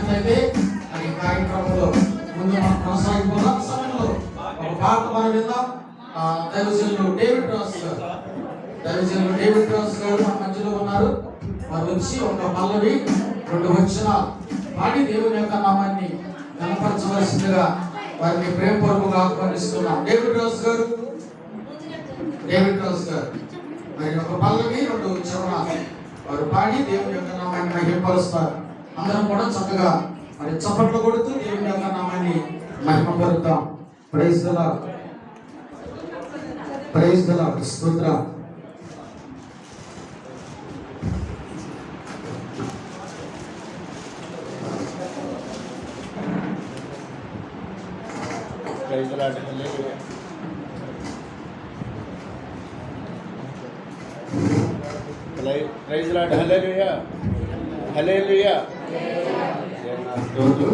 చేసినట్లయితే అది కార్యక్రమంలో ముందు మనం కొనసాగిపోదాం. సమయంలో ఒక పాట మనం విందాం. ఆ, దైవజనులు డేవిడ్ రాస్ గారు. దైవజనులు డేవిడ్ రాస్ గారు మన మధ్యలో ఉన్నారు. వారు వచ్చి ఒక పల్లవి రెండు వచ్చిన పాడి దేవుని యొక్క నామాన్ని కనపరచవలసిందిగా వారిని ప్రేమపూర్వకంగా ఆహ్వానిస్తున్నాం. డేవిడ్ రాస్ గారు. డేవిడ్ రాస్ గారు. మరి ఒక పల్లవి రెండు చరణ వారు పాడి దేవుని యొక్క నామాన్ని మహింపరుస్తారు. అందరం కూడా చక్కగా మరి చప్పట్లు కొడుతూ దేవుని యొక్క నామాన్ని మహిమ మహిమపరుద్దాం ప్రైజ్ గల ప్రైజ్ గల స్తోత్ర. Praise lord hallelujah praise praise lord హల్లెలూయా హల్లెలూయా రోజు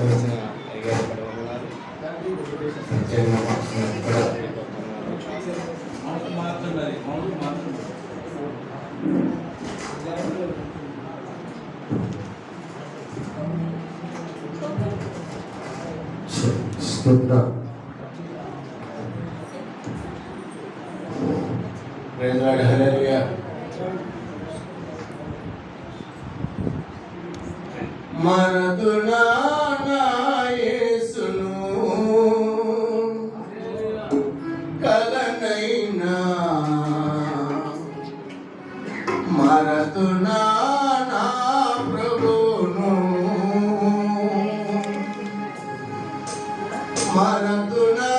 వచ్చిన అయ్యగారు ఇక్కడ ఉన్నారు. చిన్న మాస్టర్ ఇక్కడ స్తోత్ర ప్రైజ్ లార్డ్ హల్లెలూయా మరదునా కలనైనా. మరదునా ప్రభును మరదునా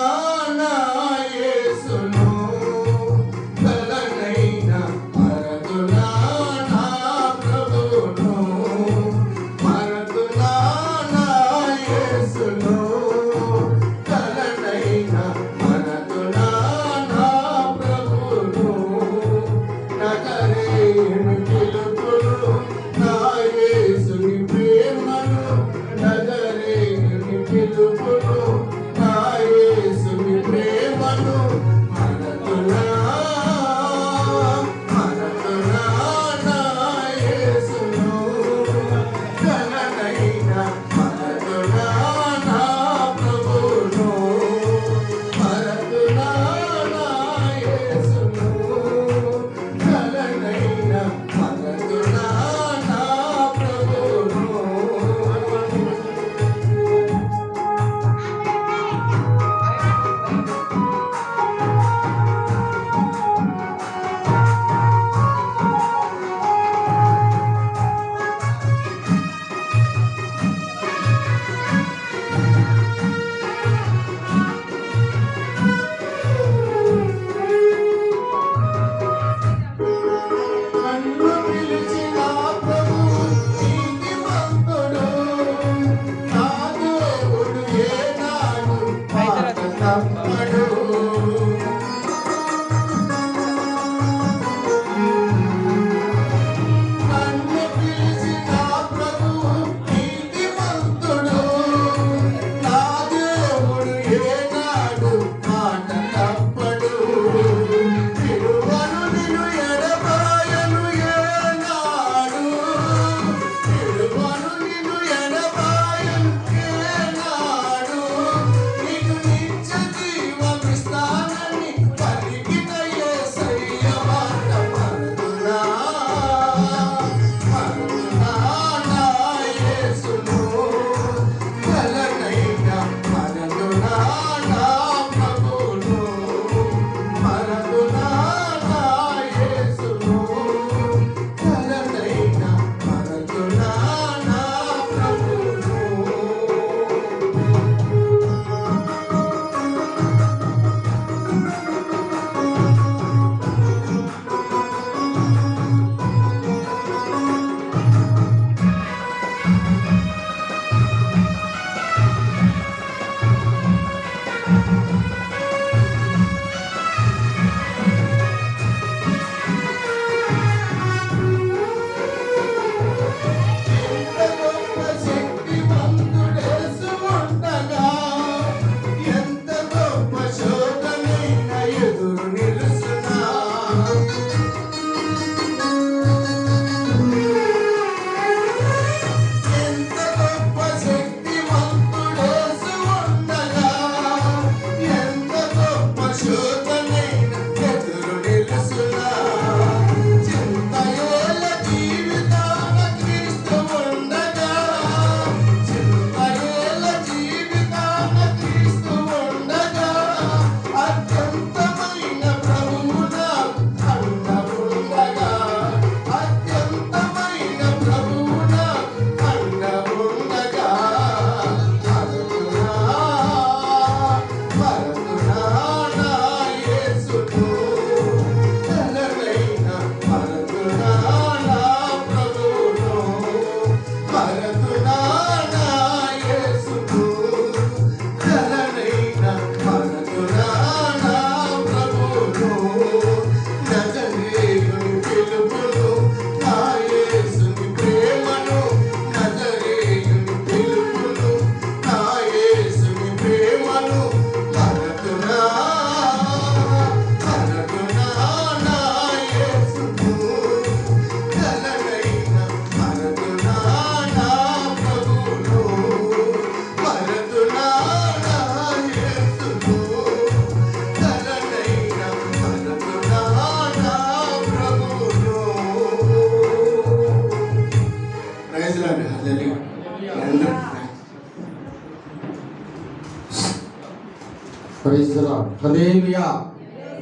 ప్రైజ్ ది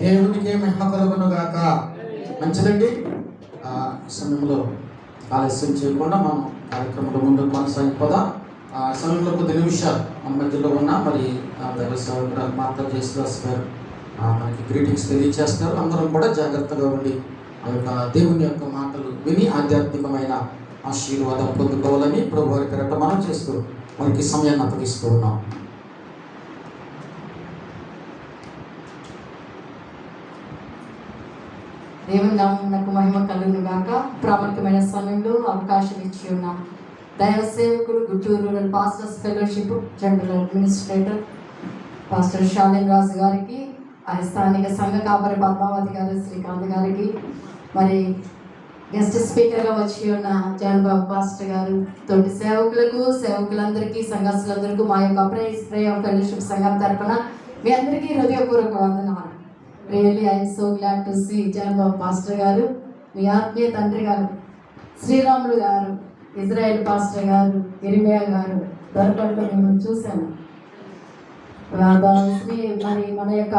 దేవునికి గాక మంచిదండి? ఆ సమయంలో ఆలస్యం చేయకుండా మనం కార్యక్రమంలో ముందుకు కొనసాగిపోదాం. ఆ సమయంలో కొద్ది నిమిషాలు మన మధ్యలో ఉన్న మరి ఆ దైవ సేవకుడు మాటలు వస్తారు మనకి గ్రీటింగ్స్ తెలియజేస్తారు అందరం కూడా జాగ్రత్తగా ఉండి ఆ యొక్క దేవుని యొక్క మాటలు విని ఆధ్యాత్మికమైన ఆశీర్వాదం పొందుకోవాలని ప్రభు వారి మనం చేస్తూ మనకి సమయాన్ని అప్పగిస్తూ ఉన్నాం. దేవుని నామమునకు మహిమ కలుగును గాక. ప్రాముఖ్యమైన సమయంలో అవకాశం ఇచ్చి ఉన్న. దైవ సేవకుడు Guntur rural pastors fellowship general administrator pastor Shalin Raju గారికి ఆ స్థానిక సంఘ కాపరి పద్మావతి గారు శ్రీకాంత్ గారికి మరి గెస్ట్ స్పీకర్గా వచ్చి ఉన్న జాన్ బాబు పాస్టర్ గారు తోటి సేవకులకు సేవకులందరికీ సంఘస్థులందరికీ మా యొక్క ప్రేస్ ఫెలోషిప్ సంఘం తరఫున మీ అందరికీ హృదయపూర్వక వందనాలు. Really I so glad to see John Babu pastor గారు. మీ ఆత్మీయ తండ్రి గారు శ్రీరాములు గారు ఇజ్రాయెల్ పాస్టర్ గారు ఇరిమియా గారు దొరకడంలో మిమ్మల్ని చూశాను. ఆ మరి మన యొక్క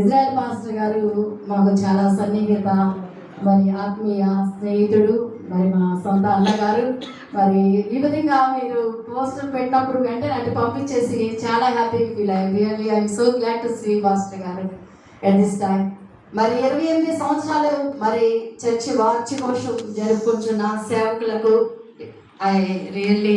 ఇజ్రాయెల్ పాస్టర్ గారు మాకు చాలా సన్నిహిత మరి ఆత్మీయ స్నేహితుడు మరి మా సొంత అన్నగారు. మరి ఈ విధంగా మీరు పోస్టర్ పెట్టినప్పుడు వెంటనే అంటే పంపించేసి చాలా హ్యాపీ ఫీల్ అయ్యాం really I'm so glad to see pastor గారు. ఎట్ దిస్ టైం మరి ఇరవై ఎనిమిది సంవత్సరాలు మరి చర్చి వార్షికోత్సవం జరుపుకుంటున్న సేవకులకు I really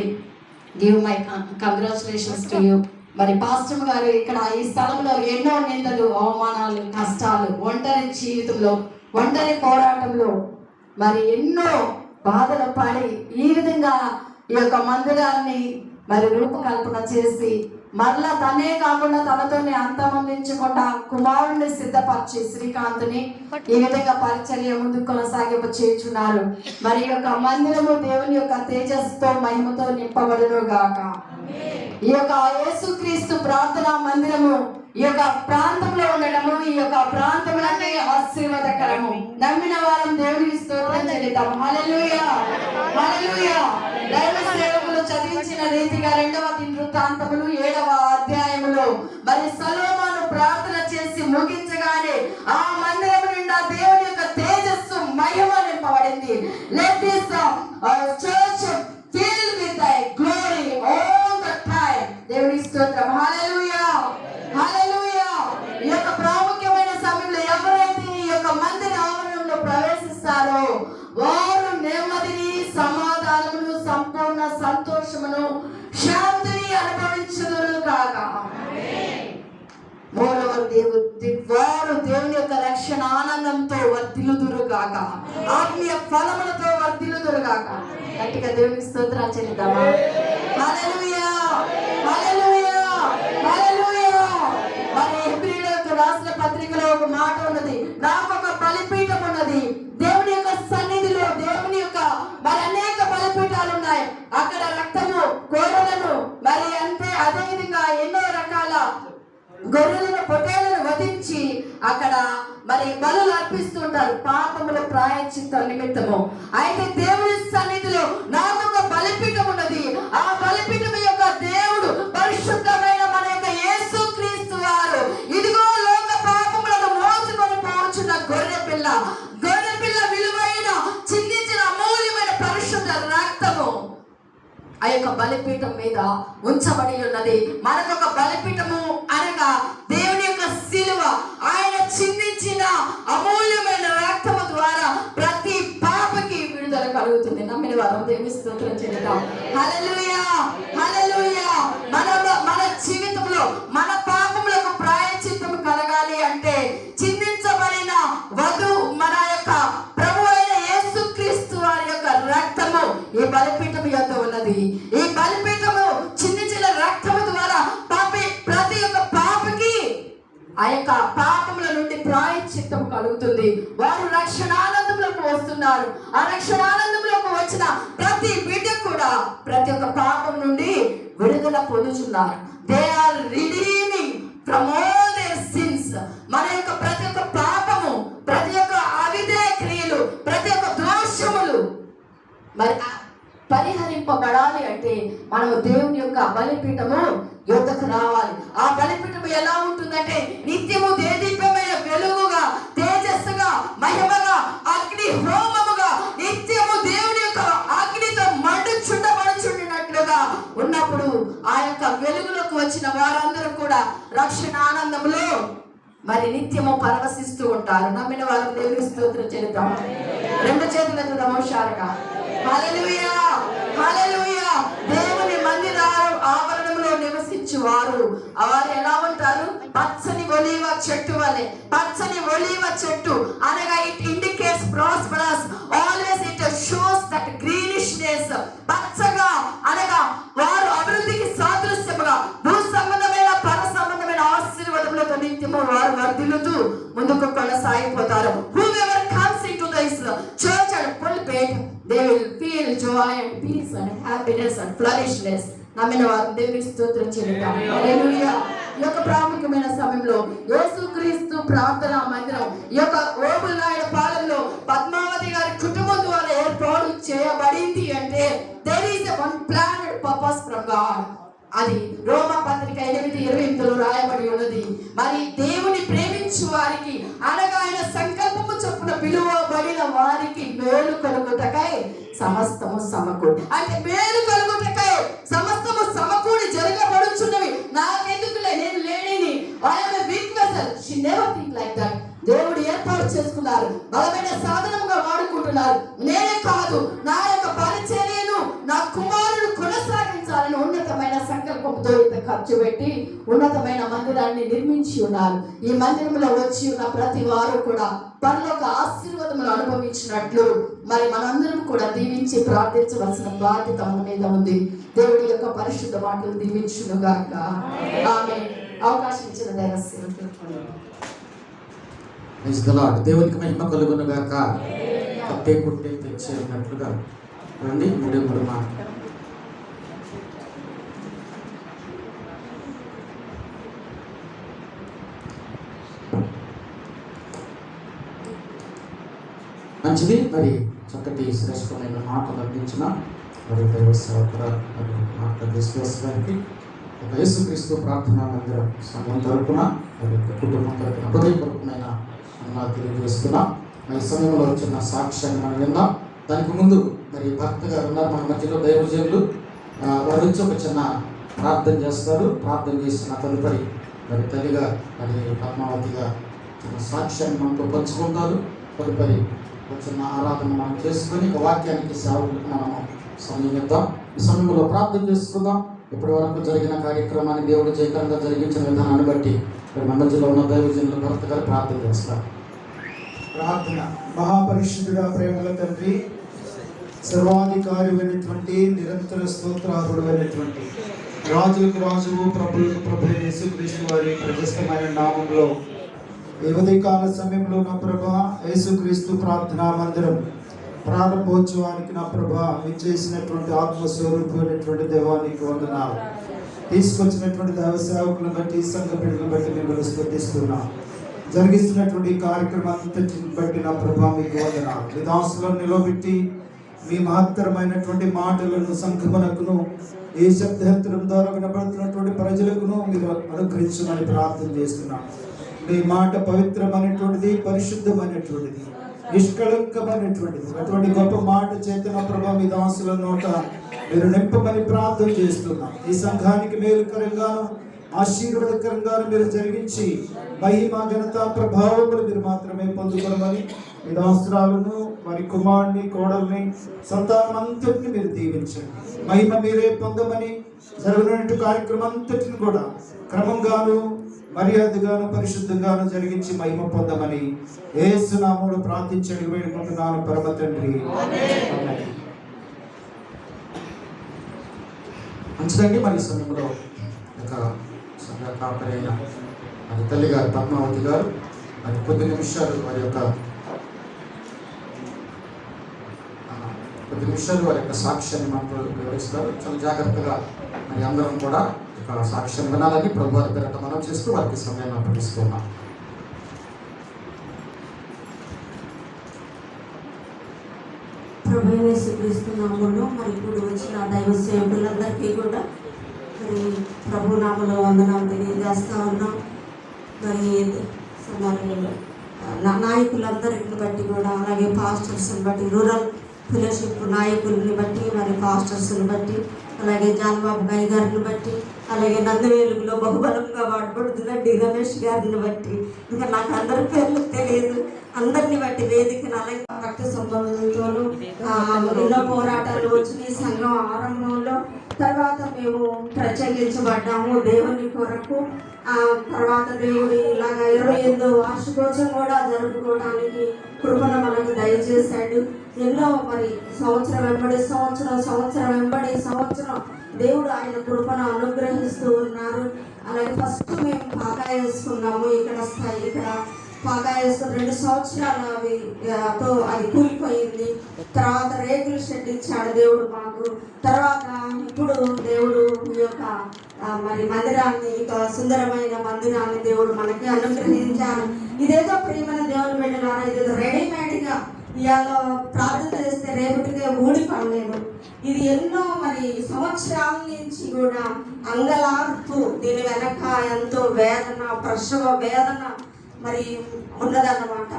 give my congratulations to you మరి పాస్టమ్ గారు ఇక్కడ ఈ స్థలంలో ఎన్నో నిందలు అవమానాలు కష్టాలు ఒంటరి జీవితంలో ఒంటరి పోరాటంలో మరి ఎన్నో బాధలు పడి ఈ విధంగా ఈ యొక్క మందిరాన్ని మరి రూపకల్పన చేసి మరలా తనే కాకుండా తనతోనే అంతమందించకుండా కుమారుణ్ణి సిద్ధపరిచి శ్రీకాంత్ని ఈ విధంగా పరిచర్య ముందు కొనసాగింప చేర్చున్నారు మరి యొక్క మందిరము దేవుని యొక్క తేజస్సుతో మహిమతో నింపబడును గాక ఈ యొక్క యేసుక్రీస్తు ప్రార్థనా మందిరము ఈ యొక్క ప్రాంతంలో ఉండడము ఈ యొక్క ప్రాంతంలోనే ఆశీర్వాదకరము. నమ్మిన వారం దేవునికి స్తోత్రం చెల్లిద్దాం. హల్లెలూయా. హల్లెలూయా. దైవ సేవకులు చదివించిన రీతిగా రెండవ వృత్తాంతములు ఏడవ అధ్యాయములో. మరి సలోమాను ప్రార్థన చేసి ముగించగానే ఆ మందిరం నిండా దేవుని యొక్క తేజస్సు మహిమ నింపబడింది. లెట్ దిస్ ఆత్మీయ ఫలములతో వర్ధిల్లుదురుగాక గట్టిగా దేవుని స్తోత్రాలు చెల్లిద్దామా? హల్లెలూయా! హల్లెలూయా! హల్లెలూయా! మరి హెబ్రీయులకు రాసిన పత్రికలో ఒక మాట ఉన్నది. నాకు ఒక బలిపీఠం ఉన్నది. దేవుని యొక్క సన్నిధిలో దేవుని యొక్క మరి అనేక బలిపీఠాలు ఉన్నాయి. అక్కడ రక్తము గొర్రెలను మరి అంతే అదే విధంగా ఎన్నో రకాల గొర్రెలను పొట్టేలను వధించి అక్కడ మరి బలులు అర్పిస్తుంటారు పాపముల ప్రాయచిత్త నిమిత్తము అయితే దేవుని సన్నిధిలో నాకు ఒక బలిపీఠం ఉన్నది. ఆ బలిపీఠం యొక్క దేవుడు పరిశుద్ధమైన మన యొక్క యేసు క్రీస్తు వారు. ఇదిగో లోక పాపములను మోసుకొని పోచున్న గొర్రె పిల్ల. గొర్రె పిల్ల విలువైన చిందించిన అమూల్యమైన పరిశుద్ధ రక్తము ఆ యొక్క బలిపీఠం మీద ఉంచబడి ఉన్నది. మనకు ఒక బలిపీఠము అనగా దేవుని యొక్క శిలువ ఆయన చిందించిన అమూల్యమైన రక్తము ద్వారా ప్రతి పాపకి విడుదల కలుగుతుంది. నమ్మిన వారం దేవి స్తోత్రం చెందుతాం హలలుయా హలలుయా మన మన జీవితంలో మన పాపములకు ప్రాయచిత్తం కలగాలి అంటే చిందించబడిన వధు మన యొక్క ప్రభు అయిన యేసుక్రీస్తు వారి యొక్క రక్తము ఈ బలిపీఠం యొక్క ఉన్నది. ఈ బలిపీఠ ఆ యొక్క పాపముల నుండి ప్రాయశ్చిత్తం కలుగుతుంది. వారు రక్షణానందంలోకి వస్తున్నారు. ఆ రక్షణానందంలోకి వచ్చిన ప్రతి బిడ్డ కూడా ప్రతి ఒక్క పాపం నుండి విడుదల పొందుతున్నారు they are redeeming from all their sins మన యొక్క ప్రతి ఒక్క పాపము ప్రతి ఒక్క అవిధేయ క్రియలు ప్రతి ఒక్క దోషములు మరి పరిహరింపబడాలి అంటే మనము దేవుని యొక్క బలిపీఠము యుద్ధకు రావాలి. ఆ బలిపీఠము ఎలా ఉంటుందంటే నిత్యము దేదీప్యమైన వెలుగుగా తేజస్సుగా మహిమగా అగ్ని హోమముగా నిత్యము దేవుని యొక్క అగ్నితో మండు చుట్టబడుచుండినట్లుగా ఉన్నప్పుడు ఆ యొక్క వెలుగులోకి వచ్చిన వారందరూ కూడా రక్షణ ఆనందంలో మరి నిత్యము పరవశిస్తూ ఉంటారు. నమ్మిన వాళ్ళకి దేవుని స్తోత్రం చెల్లుతాం రెండు చేతులతో నమోషారుగా హల్లెలూయా! హల్లెలూయా! దేవుని మందిర ఆవరణంలో నివసించు వారు వారు ఎలా ఉంటారు? పచ్చని ఒలీవ చెట్టు వలె. పచ్చని ఒలీవ చెట్టు. అనగా it indicates prosperous always it shows that greenishness పచ్చ నిత్యము వారు వర్ధిల్లుతూ ముందుకు కొనసాగిపోతారు. Whoever comes into this church and pulpit they will feel joy and peace and happiness and flourishness నమ్మిన వారు దేవుని స్తోత్రం చెల్లిద్దాం. హల్లెలూయా ఈ యొక్క ప్రాముఖ్యమైన సమయంలో యేసుక్రీస్తు ప్రార్థన మందిరం ఈ యొక్క ఓబుల్నాయుడు పాలనలో పద్మావతి గారి కుటుంబం ద్వారా ఏర్పాటు చేయబడింది అంటే there is one planned purpose from God అది రోమ పత్రిక ఎనిమిది ఇరవై ఎనిమిదిలో రాయబడి ఉన్నది. మరి దేవుని ప్రేమించు వారికి అనగా ఆయన సంకల్పము చొప్పున పిలువబడిన వారికి మేలు కలుగుటకై సమస్తము సమకూడి అంటే మేలు కలుగుటకై సమస్తము సమకూడి జరగబడుచున్నవి. నాకెందుకులే? నేను లేనిని. I'm weak vessel she never think like that దేవుడు ఏర్పాటు చేసుకున్నారు. బలమైన సాధనముగా వాడుకుంటున్నారు. నేనే కాదు. నా ఖర్చు పెట్టి ఉన్నతమైన మందిరాన్ని నిర్మించి ఉన్నారు. ఈ మందిరంలో వచ్చి ఉన్న ప్రతి వారు కూడా పరలోక ఆశీర్వాదములు అనుభవించినట్లు మరి మనందరం కూడా దీవించి ప్రార్థించవలసిన బాధ్యత మన మీద ఉంది. దేవుడి యొక్క పరిశుద్ధ మాటలు దీవించునుగాక ఆమె అవకాశం ఇచ్చిన దేవస్థ Praise the Lord. దేవునికి మహిమ కలుగును గాక. కట్టే పుట్టే తెచ్చే ఉన్నట్లుగా. రండి మూడే మూడు మాట. మంచిది. మరి చక్కటి శ్రేష్టమైన మాటలు అందించిన మరి దైవ సేవకుల మరి డాక్టర్ విశ్వాస్ గారికి ఒక యేసుక్రీస్తు ప్రార్థనా మందిరం సంఘం తరపున మరి కుటుంబం తరపున హృదయపూర్వకమైన అన్న తెలియజేస్తున్నా. మరి సమయంలో వచ్చిన సాక్ష్యాన్ని మనం విన్నాం దానికి ముందు మరి భర్త గారు ఉన్నారు మన మధ్యలో దైవజనులు. వారి నుంచి ఒక చిన్న ప్రార్థన చేస్తారు. ప్రార్థన చేసిన తదుపరి మరి తల్లిగా మరి పద్మావతిగా చిన్న సాక్ష్యాన్ని మనతో పంచుకుంటారు. తదుపరి చిన్న ఆరాధన మనం చేసుకొని ఒక వాక్యానికి సేవకులకు మనం సమయమిద్దాం ఈ సమయంలో ప్రార్థన చేసుకుందాం. ఇప్పటి వరకు జరిగిన కార్యక్రమాన్ని దేవుడు జయకరంగా జరిగించిన విధానాన్ని బట్టి మరి మన మధ్యలో ఉన్న దైవజనులు భర్త గారు ప్రార్థన చేస్తారు. ప్రార్థన. మహాపరిశుద్ధుడా ప్రేమల తండ్రి సర్వాధికారి అయినటువంటి నిరంతర స్తోత్రారుడు అయినటువంటి రాజులకు రాజువు ప్రభులకు ప్రభు యేసుక్రీస్తు వారి ప్రశస్తమైన నామంలో ఉదయకాల సమయంలో నా ప్రభా యేసుక్రీస్తు ప్రార్థనా మందిరం ప్రారంభోత్సవానికి నా ప్రభా విచ్చేసినటువంటి ఆత్మస్వరూపమైనటువంటి దేవానికి వందనాలు. తీసుకొచ్చినటువంటి దైవ సేవకులను బట్టి సంఘ బిడ్డలను బట్టి మిమ్మల్ని స్థుతిస్తున్నాం. జరిగిస్తున్నటువంటి ఈ కార్యక్రమాన్ని బట్టి నా ప్రభా మీకు వందనాలు. మీ దాసులను నిలబెట్టి మీ మహత్తరమైనటువంటి మాటలను సంఘమునకును ఏ శబ్దహంతరం ద్వారా వినబడుతున్నటువంటి ప్రజలకును మీరు అనుగ్రహించమని ప్రార్థన చేస్తున్నాను మీ మాట పవిత్రమైనటువంటిది పరిశుద్ధమైనటువంటిది నిష్కళంకమైనటువంటిది. అటువంటి గొప్ప మాట చేతన ప్రభా మీ దాసుల నోట మీరు నింపమని ప్రార్థన చేస్తున్నాం. ఈ సంఘానికి మేలుకరంగాను ఆశీర్వాదకరంగాను మీరు జరిగించి మహిమ ఘనత ప్రభావములు మీరు మాత్రమే పొందుకోమని మీ దాసురాలను వారి కుమారుని కోడల్ని సంతానం అంతటిని మీరు దీవించండి. మహిమ మీరే పొందమని జరగనున్నట్టు కార్యక్రమం అంతటిని కూడా క్రమంగాను మర్యాదగాను పరిశుద్ధంగాను జరిగించి మహిమ పొందమని ఏసునాముడు ప్రార్థించడి వేడుకుంటున్నాను పరమ తండ్రి. మంచిదండి మరి సమయంలో ఒక సంఘ కాపరి అయిన మరి తల్లి గారు పద్మావతి గారు మరి కొద్ది నిమిషాలు వారి యొక్క కొద్ది నిమిషాలు వారి యొక్క సాక్ష్యాన్ని మనకు వివరిస్తారు చాలా జాగ్రత్తగా మరి అందరం కూడా సాక్ష్యం వినాలని ప్రభు వారి పేరట మనం చేస్తూ వారికి సమయాన్ని అప్పగిస్తున్నాం. క్రీస్తునామంలో మరి ఇప్పుడు వచ్చిన దైవ సేవకులందరికీ కూడా మరి ప్రభు నామలో వందనాలు తెలియజేస్తా ఉన్నాం. మరి నా- నాయకులందరిని బట్టి కూడా అలాగే పాస్టర్స్ని బట్టి రూరల్ ఫెలోషిప్ నాయకుల్ని బట్టి మరి పాస్టర్స్ని బట్టి అలాగే జాన్బాబు గారి గారిని బట్టి అలాగే నందవేలుగులో బహుబలంగా వాడబడుతున్న డి. రమేష్ గారిని బట్టి. ఇంకా నాకు అందరి పేర్లు తెలియదు. అందరిని బట్టి వేదికను అలాగే రక్త సంబంధంతోనూ ఎన్నో పోరాటాలు వచ్చినాయి సంఘం ఆరంభంలో. తర్వాత మేము ప్రత్యేకించబడ్డాము దేవుని కొరకు. ఆ తర్వాత దేవుడు ఇలాగ ఇరవై ఎనిమిదో వార్షికోత్సవం కూడా జరుపుకోవడానికి కృపను మనకు దయచేశాడు. ఎన్నో మరి సంవత్సరం వెంబడి సంవత్సరం సంవత్సరం వెంబడి సంవత్సరం దేవుడు ఆయన కృపను అనుగ్రహిస్తూ ఉన్నారు. అలాగే ఫస్ట్ మేము బాగా వేసుకున్నాము. ఇక్కడ స్థాయి ఇక్కడ బాగా వేసుకుని రెండు సంవత్సరాలు అవి తో అది కూలిపోయింది. తర్వాత రేకులు షెడ్ ఇచ్చాడు దేవుడు మాకు. తర్వాత ఇప్పుడు దేవుడు ఈ యొక్క మరి మందిరాన్ని ఇక సుందరమైన మందిరాన్ని దేవుడు మనకి అనుగ్రహించారు ఇదేదో ప్రియమైన దేవుడు బిడ్డలారా ఇదేదో రెడీమేడ్గా ఇవాళ ప్రార్థన చేస్తే రేపటికే ఊడిపడలేదు. ఇది ఎన్నో మరి సంవత్సరాల నుంచి కూడా అంగలార్పు దీని వెనక ఎంతో వేదన ప్రసవ వేదన మరి ఉన్నదన్నమాట.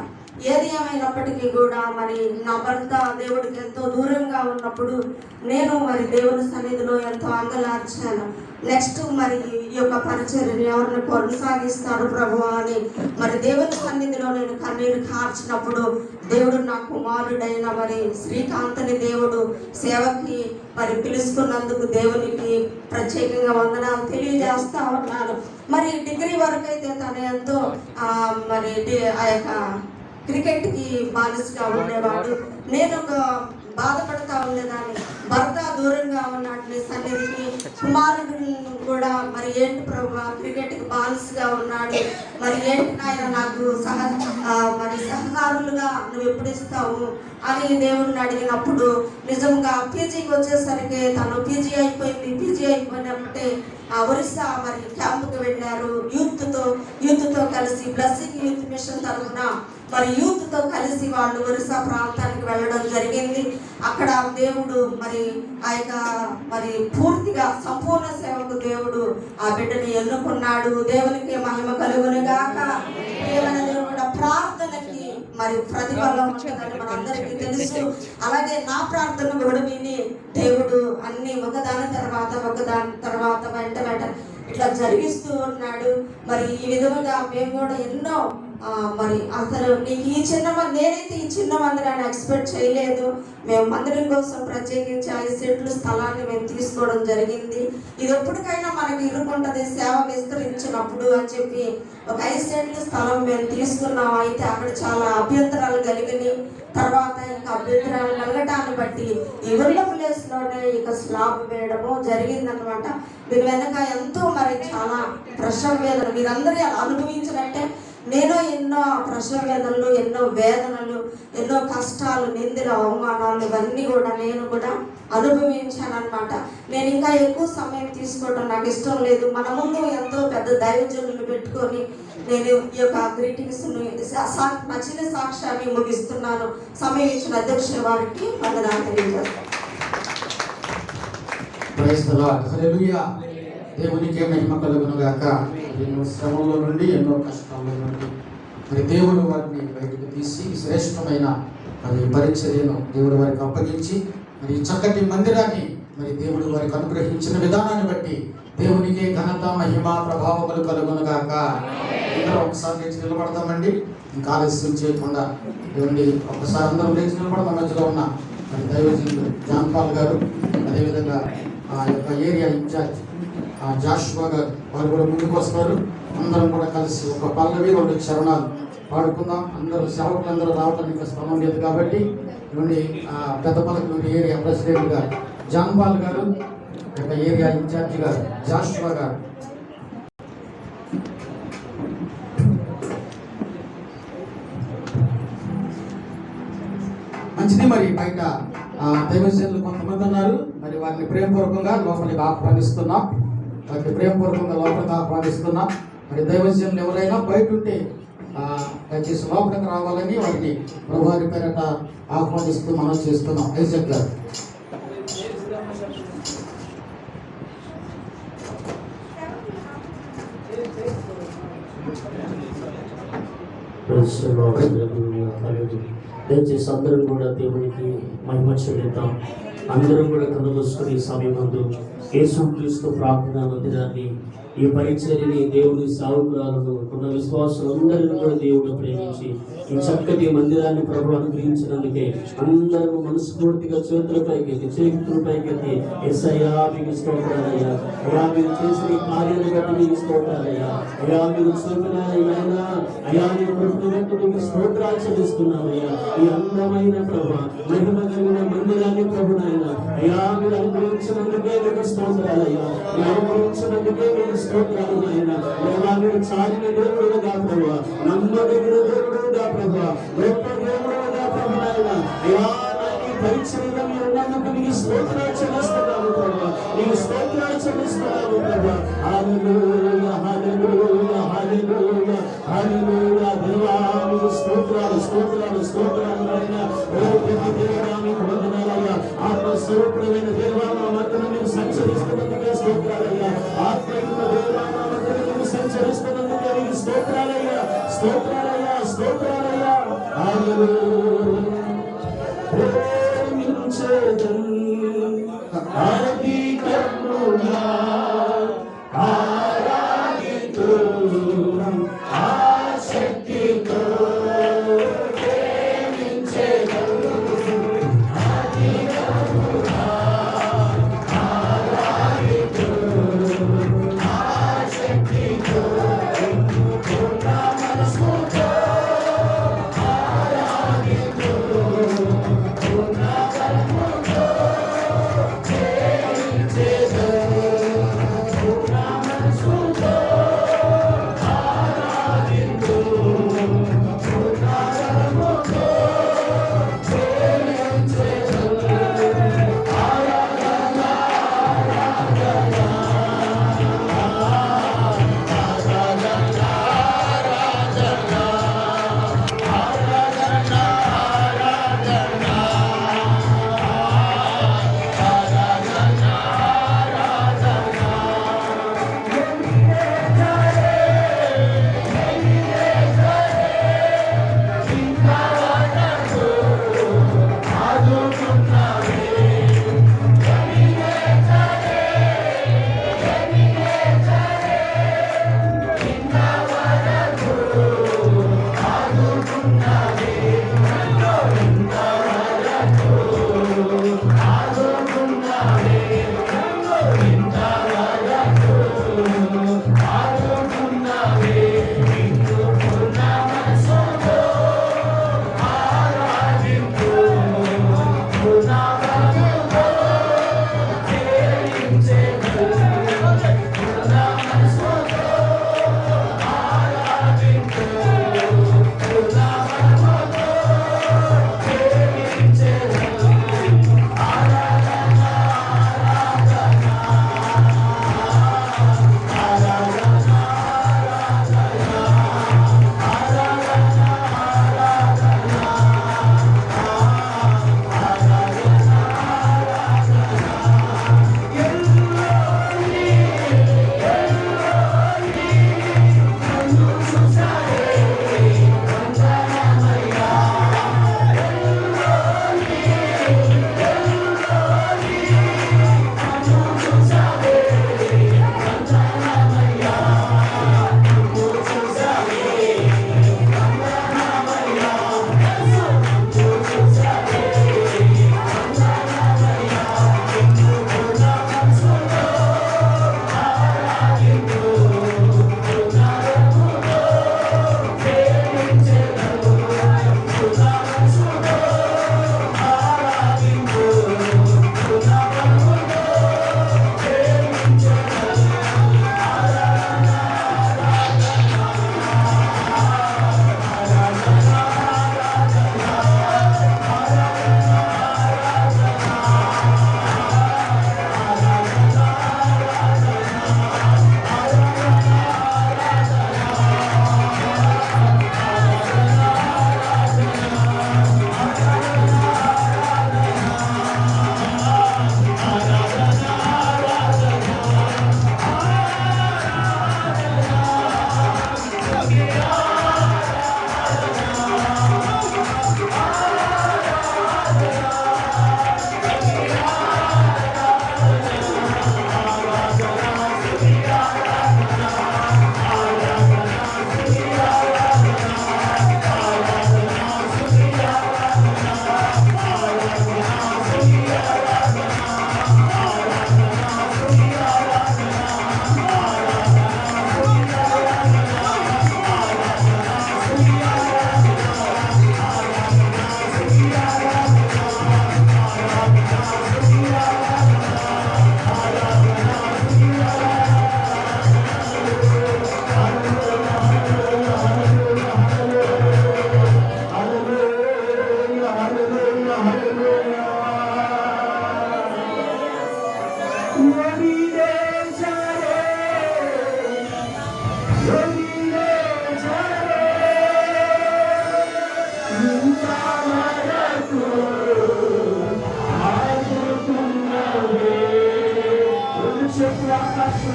ఏది ఏమైనప్పటికీ కూడా మరి నా భర్త దేవుడికి ఎంతో దూరంగా ఉన్నప్పుడు నేను మరి దేవుని సన్నిధిలో ఎంతో అంగలార్చాను. నెక్స్ట్ మరి ఈ యొక్క పరిచర్ని ఎవరిని కొనసాగిస్తాడు ప్రభు అని. మరి దేవుని సన్నిధిలో నేను కన్నీరు కార్చినప్పుడు దేవుడు నా కుమారుడైన మరి శ్రీకాంతని దేవుడు సేవకి మరి పిలుచుకున్నందుకు దేవునికి ప్రత్యేకంగా వందనాలు తెలియజేస్తా ఉన్నాను. మరి డిగ్రీ వరకు అయితే తన ఎంతో మరి ఆ యొక్క క్రికెట్కి బానిసగా ఉండేవాడు. నేను ఒక బాధపడతా ఉండేదాన్ని. భర్త దూరంగా ఉన్నట్లు సన్నిధికి కుమారుడు కూడా మరి ఏంటి ప్రభు? క్రికెట్కి బానిసగా ఉన్నాడు. మరి ఏంటి నాయన నాకు సహ మరి సహకారులుగా నువ్వు ఎప్పుడు ఇస్తావు అని దేవుడిని అడిగినప్పుడు నిజంగా పీజీకి వచ్చేసరికి తను పీజీ అయిపోయింది. పీజీ అయిపోయినప్పుడే ఒరిస్సా మరి క్యాంప్కి వెళ్ళారు. యూత్తో యూత్తో కలిసి బ్లెస్సింగ్ యూత్ మిషన్ తరఫున మరి యూత్తో కలిసి వాళ్ళు ఒరిస్సా ప్రాంతానికి వెళ్ళడం జరిగింది. అక్కడ దేవుడు మరి ఆ ఆ యొక్క మరి పూర్తిగా సంపూర్ణ సేవకు దేవుడు ఆ బిడ్డని ఎన్నుకున్నాడు. దేవునికి మహిమ కలుగును గాక ఏమైనా ప్రార్థనకి మరి ప్రతిఫలం ఉంటుందని మనందరికీ తెలుసు. అలాగే నా ప్రార్థన కూడా విని దేవుడు అన్ని ఒకదాని తర్వాత ఒకదాని తర్వాత వెంట వెంట ఇట్లా జరిగిస్తూ ఉన్నాడు. మరి ఈ విధముగా మేము కూడా ఎన్నో మరి అసలు నీకు ఈ చిన్న మంది నేనైతే ఈ చిన్న మందిరాన్ని ఎక్స్పెక్ట్ చేయలేదు. మేము మందిరం కోసం ప్రత్యేకించి ఐదు సెట్లు స్థలాన్ని మేము తీసుకోవడం జరిగింది. ఇది ఎప్పటికైనా మనకి ఇరుకుంటుంది సేవ విస్తరించినప్పుడు అని చెప్పి ఒక ఐదు సెట్లు స్థలం మేము తీసుకున్నాం. అయితే అక్కడ చాలా అభ్యంతరాలు కలిగినాయి. తర్వాత ఇంకా అభ్యంతరాలు కలగటాన్ని బట్టి ఈ ప్లేస్లోనే ఇక స్లాబ్ వేయడము జరిగిందనమాట దీని వెనక ఎంతో మరి చాలా ప్రశ్న వేదన మీరందరూ అనుభవించినట్టే నేను ఎన్నో ప్రసవ వేదనలు ఎన్నో వేదనలు ఎన్నో కష్టాలు నిందలు అవమానాలు ఇవన్నీ కూడా నేను కూడా అనుభవించాను అనమాట నేను ఇంకా ఎక్కువ సమయం తీసుకోవడం నాకు ఇష్టం లేదు. మన ముందు ఎంతో పెద్ద దైవజనులు పెట్టుకొని నేను ఈ యొక్క గ్రీటింగ్స్ నా చిన్న సాక్ష్యాన్ని ముగిస్తున్నాను. సమయం ఇచ్చిన అధ్యక్షుల వారికి వందనాలు తెలియజేస్తాను. ప్రైజ్ దేవునికే మహిమ కలుగునుగాక ఎన్నో శ్రమల నుండి ఎన్నో కష్టాల నుండి. మరి దేవుడు వారిని బయటకు తీసి శ్రేష్టమైన మరి పరిచర్యను దేవుడు వారికి అప్పగించి మరి ఈ చక్కటి మందిరాన్ని మరి దేవుడు వారికి అనుగ్రహించిన విధానాన్ని బట్టి దేవునికి ఘనత మహిమ ప్రభావములు కలుగునుగాక అందరం ఒకసారి లేచి నిలబడతామండి. ఇంకా ఆలస్యం చేయకుండా ఇవ్వండి ఒకసారి అందరం లేచి నిలబడతాం. మన మధ్యలో ఉన్న మరి దైవజనులు జాన్పాల్ గారు అదేవిధంగా ఆ యొక్క ఏరియా ఇన్ఛార్జ్ జాషువా గారు వారు కూడా ముందుకు వస్తారు. అందరం కూడా కలిసి ఒక పల్లవి రెండు చరణాలు పాడుకుందాం. అందరూ సేవకులందరూ రావడానికి స్థలం లేదు కాబట్టి నుండి ఆ పెద్ద పల్లకి ఏరియా ప్రెసిడెంట్ గారు జాన్పాల్ గారు యొక్క ఏరియా ఇన్ఛార్జ్ గారు జాషువా గారు. మంచిది మరి బయట ఆ, దైవజనులు కొంతమంది ఉన్నారు. మరి వారిని ప్రేమపూర్వకంగా లోపలికి ఆహ్వానిస్తున్నాం. వారిని ప్రేమపూర్వకంగా లోపలికి ఆహ్వానిస్తున్నా మరి దైవజనులు ఎవరైనా బయట ఉంటే దయచేసి లోపలికి రావాలని వారిని ప్రభువారి పేరట ఆహ్వానిస్తూ మనం చేస్తున్నాం. ఐజక్ గారు దయచేసి అందరం కూడా దేవునికి మహిమ చెల్లిద్దాం. అందరం కూడా కనుమూసుకుని ఈ యేసుక్రీస్తు ప్రార్థన మందిరాన్ని ఈ పరిచర్ని దేవుని సావుకురాలను ఉన్న విశ్వాసులందరినీ కూడా దేవుడు ప్రేమించి ఈ చక్కటి మందిరాన్ని ప్రభు అనుగ్రహించినందుకే అందరూ మనస్ఫూర్తిగా చేతులపైకి చేతులపైకి ఎస్ఐయా మీకు స్తోత్రాలయ్యా. అయ్యా మీరు చేసిన ఈ కార్యాన్ని బట్టి మీకు స్తోత్రాలయ్యా. అయ్యా మీరు చూపిన అయ్యా మీ కృపను బట్టి మీకు స్తోత్రాలు చెల్లిస్తున్నామయ్యా. ఈ అందమైన ప్రభు మహిమ కలిగిన మందిరాన్ని ప్రభు నాయన అయ్యా మీరు అనుగ్రహించినందుకే మీకు స్తోత్రాలయ్యా. అనుగ్రహించినందుకే మీరు స్తోత్రాలు నాయన అయ్యా మీరు చాలిన దేవుడుగా ప్రభు నమ్మదగిన దేవుడుగా ప్రభు గొప్ప దేవుడుగా ప్రభు నాయన అయ్యా మీరు ఉన్నందుకు మీకు స్తోత్రాలు చెల్లిస్తున్నాము ప్రభు మీకు స్తోత్రాలు చెల్లిస్తున్నాము ప్రభు హల్లెలూయా హల్లెలూయా హల్లెలూయా హల్లెలూయా దేవా స్తోత్రాలు స్తోత్రాలు స్తోత్రాలు నాయన ఓ దేవా వందనాలయ్యా ఆత్మ స్వరూపుడమైన దేవా సంచరిస్తున్నందుకే స్తోత్రాలయ్యా ఆత్మయుత దేవా మా సంచరిస్తున్నందుకే స్తోత్రాలయ్యా స్తోత్రాలయ్యా స్తోత్రాలయ్యా.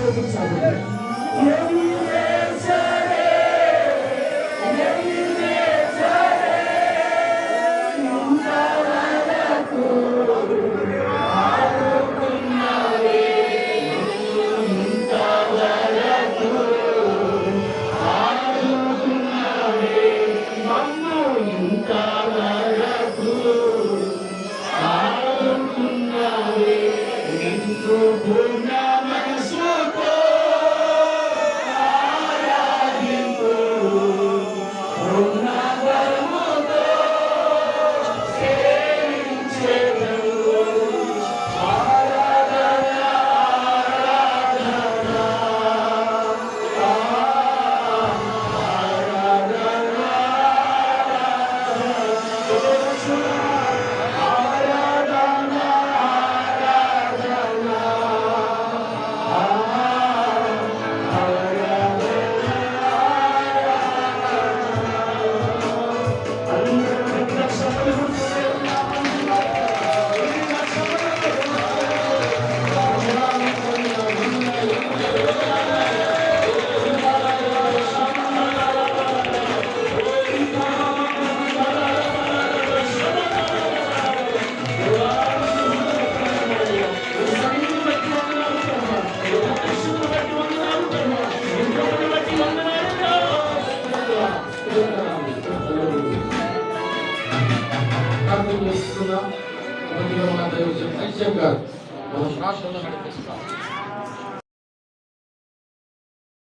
ప్రార్థన